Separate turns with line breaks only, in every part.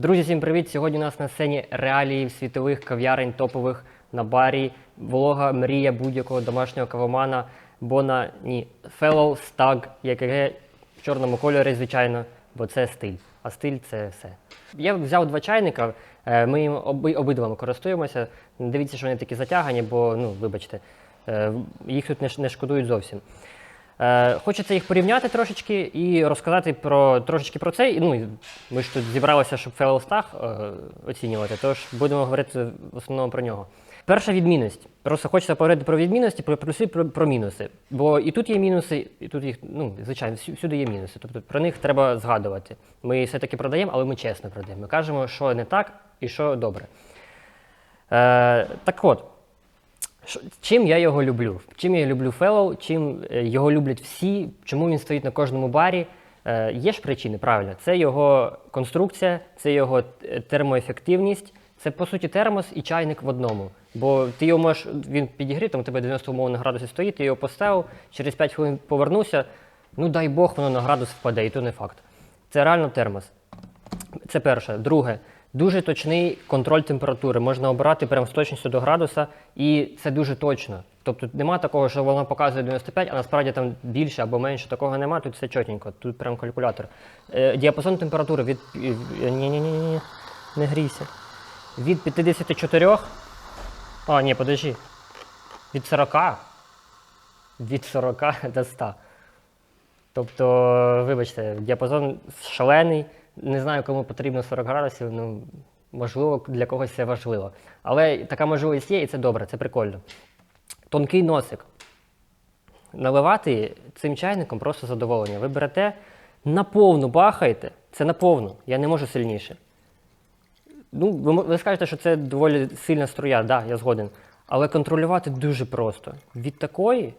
Друзі, всім привіт! Сьогодні у нас на сцені реалії світових кав'ярень топових на барі. Волога мрія будь-якого домашнього кавомана. Бона ні, Fellow Stag, ЯКГ в чорному кольорі, звичайно, бо це стиль. А стиль це все. Я взяв два чайника, е, ми їм оби, обидвами користуємося. Дивіться, що вони такі затягані, бо, ну, вибачте, е, їх тут не шкодують зовсім. Е, Хочеться їх порівняти трошечки і розказати про трошечки про це. Ну, ми ж тут зібралися, щоб Фелстах е, оцінювати, тож будемо говорити в основному про нього. Перша відмінність. Просто хочеться поговорити про відмінності, про плюси, про, про мінуси. Бо і тут є мінуси, і тут їх, ну, звичайно, всюди є мінуси. Тобто про них треба згадувати. Ми все-таки продаємо, але ми чесно продаємо. Ми кажемо, що не так і що добре. Е, так от, Чим я його люблю? Чим я люблю Fellow, чим е, його люблять всі, чому він стоїть на кожному барі? Е, є ж причини, правильно. Це його конструкція, це його е, термоефективність, це по суті термос і чайник в одному. Бо ти його можеш, він підігрів, там у тебе 90 умовних градусів стоїть, ти його поставив, через 5 хвилин повернувся. Ну дай Бог, воно на градус впаде, і то не факт. Це реально термос. Це перше. Друге, дуже точний контроль температури. Можна обирати прямо з точністю до градуса, і це дуже точно. Тобто нема такого, що воно показує 95, а насправді там більше або менше. Такого нема, тут все чотенько, тут прям калькулятор. Е, діапазон температури від. Ні-ні-ні, не грійся. Від 54. А, ні, подожди. Від 40. Від 40 до 100. Тобто, вибачте, діапазон шалений. Не знаю, кому потрібно 40 градусів. Ну, можливо, для когось це важливо. Але така можливість є, і це добре, це прикольно. Тонкий носик. Наливати цим чайником просто задоволення. Ви берете, наповну бахаєте. Це наповну, я не можу сильніше. Ну, ви, ви скажете, що це доволі сильна струя, да, я згоден. Але контролювати дуже просто. Від такої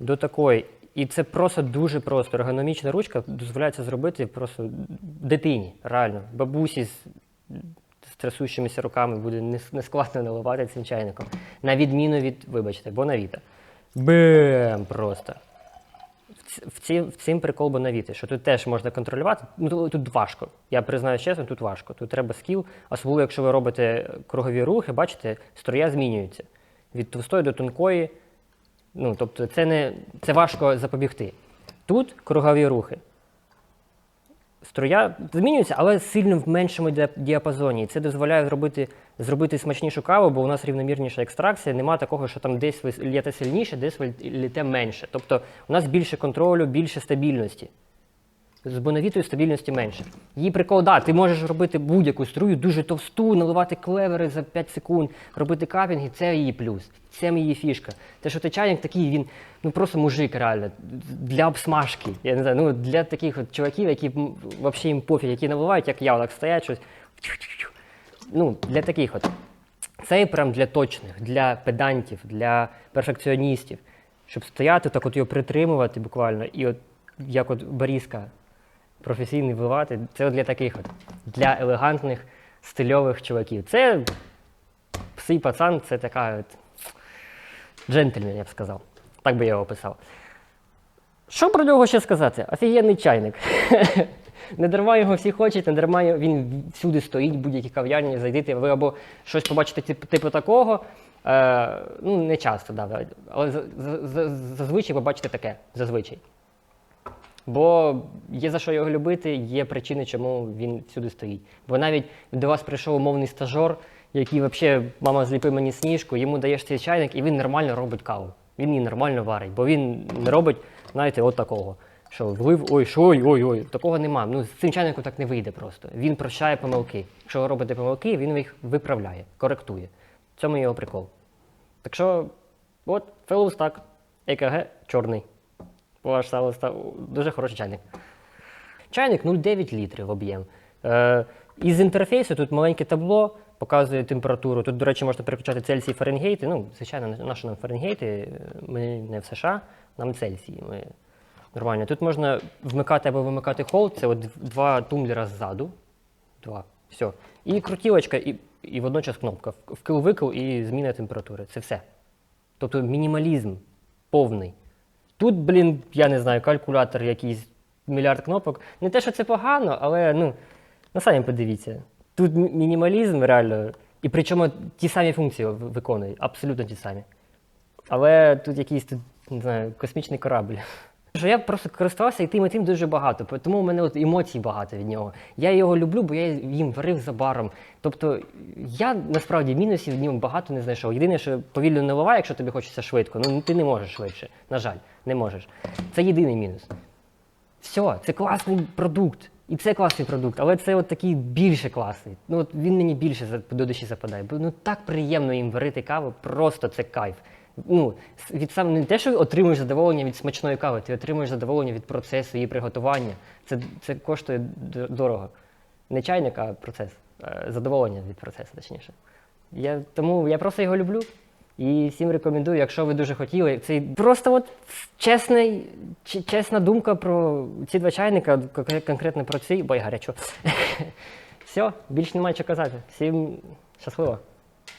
до такої. І це просто дуже просто. Ергономічна ручка дозволяє це зробити просто дитині, реально. Бабусі з, трясущимися руками буде не- нескладно наливати цим чайником. На відміну від, вибачте, бонавіта. Бем! Просто. В цим, в цим прикол бонавіти, що тут теж можна контролювати. Ну, тут важко. Я признаю чесно, тут важко. Тут треба скіл, особливо якщо ви робите кругові рухи, бачите, строя змінюється. Від товстої до тонкої. Ну, тобто це, не, це важко запобігти. Тут кругові рухи. Струя змінюється, але сильно в меншому діапазоні. І це дозволяє зробити, зробити смачнішу каву, бо у нас рівномірніша екстракція. Нема такого, що там десь ви л'єте сильніше, десь ви л'єте менше. Тобто у нас більше контролю, більше стабільності. З боновітою стабільності менше. Її прикол, да, ти можеш робити будь-яку струю, дуже товсту, наливати клевери за 5 секунд, робити капінги, це її плюс, це її фішка. Те, що ти чайник такий, він ну просто мужик реально, для обсмажки. Я не знаю, ну для таких от чуваків, які взагалі їм пофіг, які наливають, як я, так стоять щось. Ну, для таких от. Це прям для точних, для педантів, для перфекціоністів, щоб стояти, так от його притримувати буквально, і от як от баріска професійний вливати, це для таких от, для елегантних, стильових чуваків. Це псий пацан, це така от джентльмен, я б сказав. Так би я його описав. Що про нього ще сказати? Офігенний чайник. Не дарма його всі хочуть, не дарма він всюди стоїть, будь-які кав'ярні, зайдете, ви або щось побачите типу, такого. Е, ну, не часто, да, але за- за- за- зазвичай ви бачите таке. Зазвичай. Бо є за що його любити, є причини, чому він всюди стоїть. Бо навіть до вас прийшов умовний стажор, який взагалі, мама зліпи мені сніжку, йому даєш цей чайник, і він нормально робить каву. Він її нормально варить, бо він не робить, знаєте, от такого. Що влив, ой, що, ой, ой, ой. Такого нема. Ну, з цим чайником так не вийде просто. Він прощає помилки. Якщо ви робите помилки, він їх виправляє, коректує. В цьому його прикол. Так що, от, Фелус так, ЕКГ чорний. Сало став дуже хороший чайник. Чайник 0,9 літрів об'єм. Е, із інтерфейсу тут маленьке табло, показує температуру. Тут, до речі, можна переключати Цельсій Фаренгейти. Ну, звичайно, наші нам Фаренгейти, е, ми не в США, нам Цельсії. Ми нормально. Тут можна вмикати або вимикати холд, це от два тумблера ззаду. Два. Все. І крутілочка, і, і водночас кнопка. Вкил-викил і зміна температури. Це все. Тобто мінімалізм повний. Тут, блін, я не знаю, калькулятор якийсь, мільярд кнопок. Не те, що це погано, але ну, на самі подивіться. Тут мінімалізм реально, і причому ті самі функції виконують, абсолютно ті самі. Але тут якийсь тут, не знаю, космічний корабль. Що я просто користувався і тим, і тим дуже багато, тому у мене от емоцій багато від нього. Я його люблю, бо я їм варив за баром. Тобто я насправді мінусів в ньому багато не знайшов. Єдине, що повільно не ливає, якщо тобі хочеться швидко. Ну ти не можеш швидше. На жаль, не можеш. Це єдиний мінус. Все, це класний продукт. І це класний продукт, але це от такий більше класний. Ну от він мені більше до душі западає. Бо ну так приємно їм варити каву, просто це кайф. Ну, від сам не те, що отримуєш задоволення від смачної кави, ти отримуєш задоволення від процесу її приготування. Це, це коштує дорого. Не чайник, а процес. Е, Задоволення від процесу, точніше. Я, тому я просто його люблю. І всім рекомендую, якщо ви дуже хотіли. Це просто от чесний, чесна думка про ці два чайника, конкретно про ці, бо я гарячо. Все, більше немає що казати. Всім щасливо.